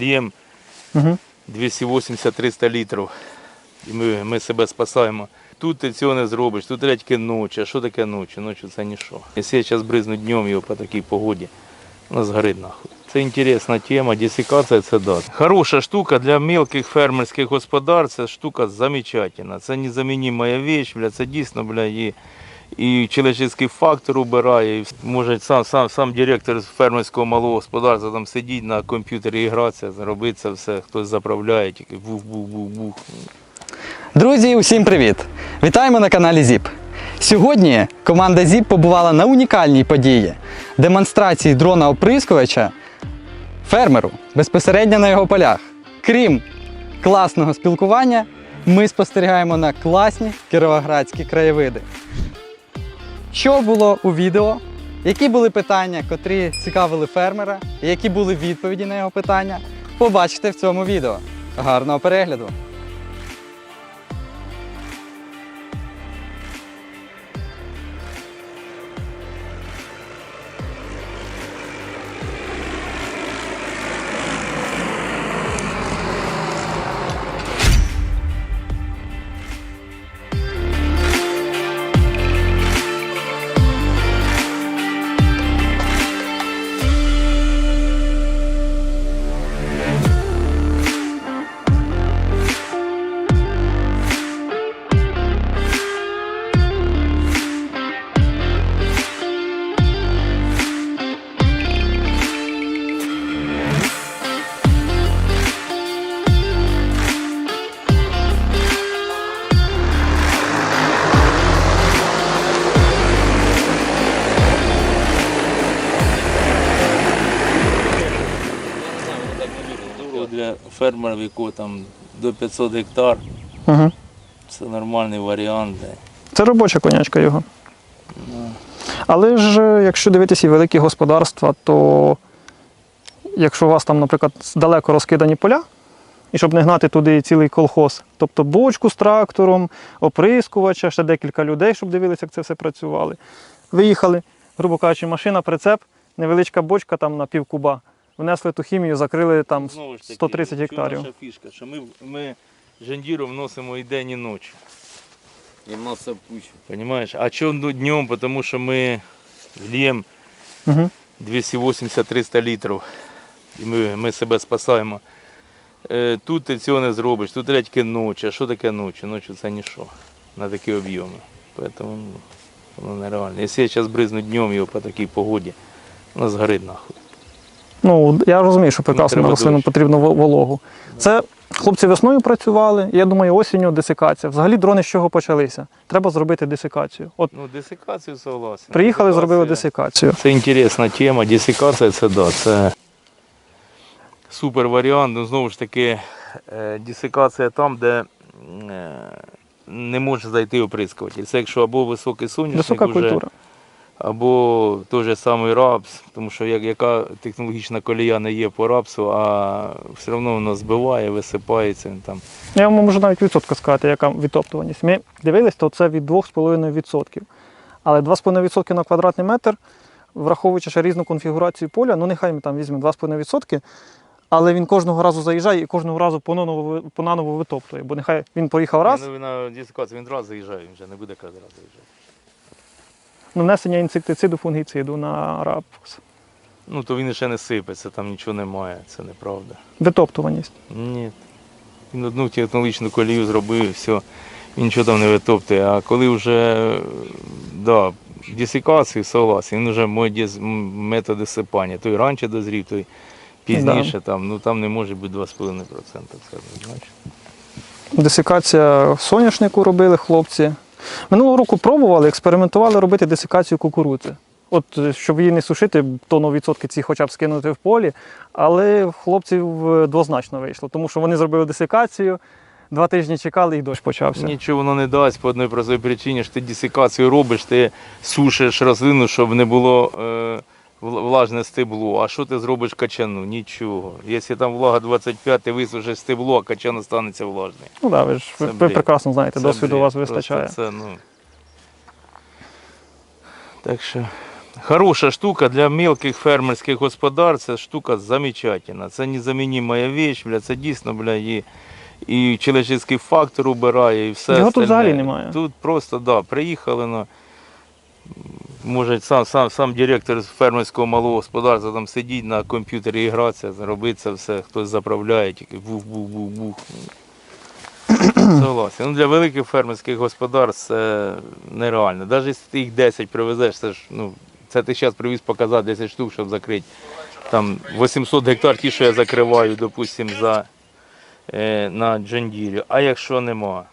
льємо Угу. 280-300 літрів. І ми, ми себе спасаємо. Тут ти цього не зробиш, тут тільки ночі. А що таке ночі? Ночі це ніщо. Якщо я зараз бризну днем його по такій погоді, воно згорить нахуй. Це інтересна тема, десикація це да. Хороша штука для мелких фермерських господарств, ця штука замечательна. Це незамінима вещь, бля, це дійсно, бля, і, і чоловічний фактор убирає. Може сам, сам, сам директор фермерського малого господарства там сидіть на комп'ютері і гратися, робити це все, хтось заправляє, тільки бух-бух-бух-бух. Друзі, усім привіт! Вітаємо на каналі ЗІП. Сьогодні команда ЗІП побувала на унікальній події демонстрації дрона оприскувача фермеру безпосередньо на його полях. Крім класного спілкування, ми спостерігаємо на класні кіровоградські краєвиди. Що було у відео? Які були питання, котрі цікавили фермера, і які були відповіді на його питання? Побачите в цьому відео. Гарного перегляду! Для фермерів, якого там до 500 гектар, Угу. це нормальний варіант. де. Це робоча конячка його. Але ж, е, якщо дивитися і великі господарства, то якщо у вас там, наприклад, далеко розкидані поля, і щоб не гнати туди цілий колхоз, тобто бочку з трактором, оприскувача, ще декілька людей, щоб дивилися, як це все працювали. Виїхали, грубо кажучи, машина, прицеп, невеличка бочка там на пів куба. Внесли ту хімію, закрили там Знову ж таки, 130 в чому гектарів. Наша фішка, що ми, ми жендіру вносимо і день, і ночі. І маса пущу. Понимаешь? А что днем? Потому что мы льем Угу. 280-300 літрів. І ми, ми себе спасаємо. Е, Тут ти цього не зробиш, тут треба тільки ночі. А що таке ночі? Ночі це ніщо на такі об'єми. Поэтому ну, воно нереально. Якщо я зараз бризну днем його по такій погоді, воно згорить нахуй. Ну, я розумію, що прекрасним рослинам потрібно вологу. Це хлопці весною працювали, я думаю, осінню десикація. Взагалі дрони з чого почалися? Треба зробити десикацію. От Ну, десикацію согласен. приїхали, зробили десикацію. Це інтересна тема. Десикація це да, це супер варіант. Ну, знову ж таки, е, десикація там, де е, не може зайти оприскуватель. Це якщо або високий соняшник, Висока культура. Або той же самий рапс, тому що як, яка технологічна колія не є по рапсу, а все одно воно збиває, висипається. Там. Я вам можу навіть відсотка сказати, яка відтоптуваність. Ми дивились, то це від 2,5%. Але 2,5% на квадратний метр, враховуючи ще різну конфігурацію поля, ну нехай ми там візьмемо 2,5%, але він кожного разу заїжджає і кожного разу понаново, понаново витоптує. Бо нехай він поїхав раз, Ну, на десикацію він раз заїжджає, він вже не буде кожен раз заїжджати. Нанесення інсектициду, фунгіциду на рапс. Ну, то він ще не сипеться, там нічого немає, це неправда. Витоптуваність. Ні. Він одну технологічну колію зробив, і все, він нічого там не витоптує. А коли вже да, десикацію согласен, він вже мой методи сипання. Той раніше дозрів, той пізніше, там, ну там не може бути 2,5%. Це, значить. Десикація соняшнику робили хлопці. Минулого року пробували, експериментували робити десикацію кукурудзи. От, е, щоб її не сушити, тонну відсотки ці хоча б скинути в полі. Але хлопців е, двозначно вийшло, тому що вони зробили десикацію, два тижні чекали і дощ почався. Нічого воно не дасть по одній простій причині, що ти десикацію робиш, ти сушиш рослину, щоб не було е, влажне стебло. А що ти зробиш качану? Нічого. Якщо там влага 25, ти висушиш стебло, а качан останеться влажний. Ну да, ви ж ви, ви прекрасно знаєте, Це досвіду у вас вистачає. Це, ну... Так що Хороша штука для мелких фермерських господарств, ця штука замечательна. Це незаміннима вещь, бля, це дійсно, бля, і, і чоловічний фактор убирає, і все. Його тут взагалі немає. Тут просто, да, приїхали, ну, може сам, сам, сам директор фермерського малого господарства там сидіть на комп'ютері і гратися, робити це все, хтось заправляє, тільки бух-бух-бух-бух. Согласен. Ну, для великих фермерських господарств це нереально. Навіть якщо ти їх 10 привезеш, це ж, ну, це ти зараз привіз показати 10 штук, щоб закрити. Там 800 гектар ті, що я закриваю, допустим, за, е, на Джондірі. А якщо нема?